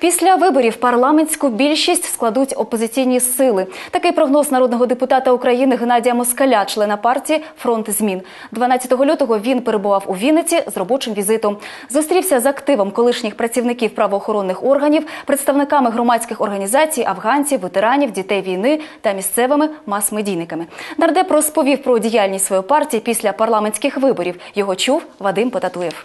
Після виборів парламентську більшість складуть опозиційні сили. Такий прогноз народного депутата України Геннадія Москаля, члена партії Фронт змін. 12 лютого він перебував у Вінниці з робочим візитом. Зустрівся з активом колишніх працівників правоохоронних органів, представниками громадських організацій, афганців, ветеранів, дітей війни та місцевими мас-медійниками. Нардеп розповів про діяльність своєї партії після парламентських виборів. Його чув Вадим Потатуєв.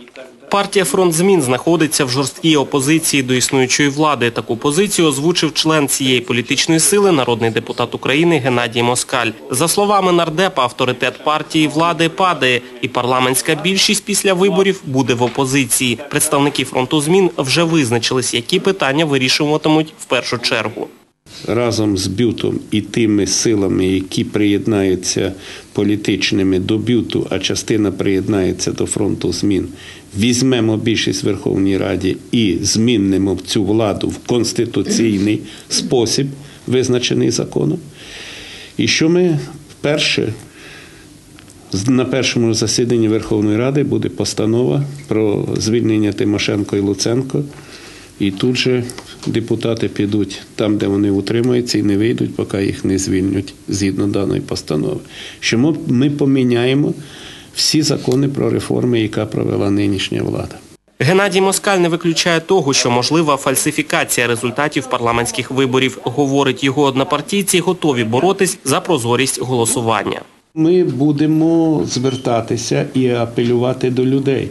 Партія «Фронт змін» знаходиться в жорсткій опозиції до існуючої влади. Таку позицію озвучив член цієї політичної сили, народний депутат України Геннадій Москаль. За словами нардепа, авторитет партії влади падає, і парламентська більшість після виборів буде в опозиції. Представники «Фронту змін» вже визначились, які питання вирішуватимуть в першу чергу. Разом з бютом і тими силами, які приєднаються політичними до бюту, а частина приєднається до фронту змін, візьмемо більшість Верховній Раді і змінимо цю владу в конституційний спосіб, визначений законом. І що ми вперше на першому засіданні Верховної Ради буде постанова про звільнення Тимошенко і Луценко. І тут же депутати підуть там, де вони утримуються, і не вийдуть, поки їх не звільнять згідно даної постанови. Що ми- ми поміняємо всі закони про реформи, яка провела нинішня влада. Геннадій Москаль не виключає того, що можлива фальсифікація результатів парламентських виборів. Говорить, його однопартійці готові боротись за прозорість голосування. Ми будемо звертатися і апелювати до людей.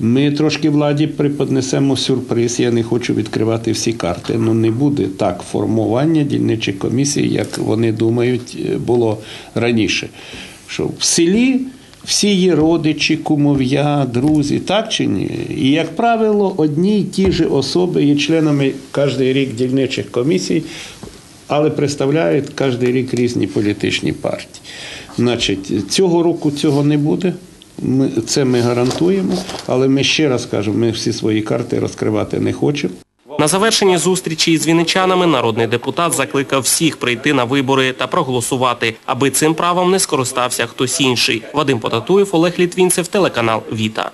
Ми трошки владі преподнесемо сюрприз. Я не хочу відкривати всі карти. Ну не буде так формування дільничих комісій, як вони думають, е, було раніше. Що в селі всі є родичі, кумов'я, друзі, так чи ні? І, як правило, одні й ті ж особи є членами кожен рік дільничих комісій, але представляють кожен рік різні політичні партії. Значить, цього року цього не буде. Ми, це ми гарантуємо, але ми ще раз кажемо, ми всі свої карти розкривати не хочемо. На завершенні зустрічі із вінничанами народний депутат закликав всіх прийти на вибори та проголосувати, аби цим правом не скористався хтось інший. Вадим Потатуєв, Олег Літвінцев, телеканал Віта.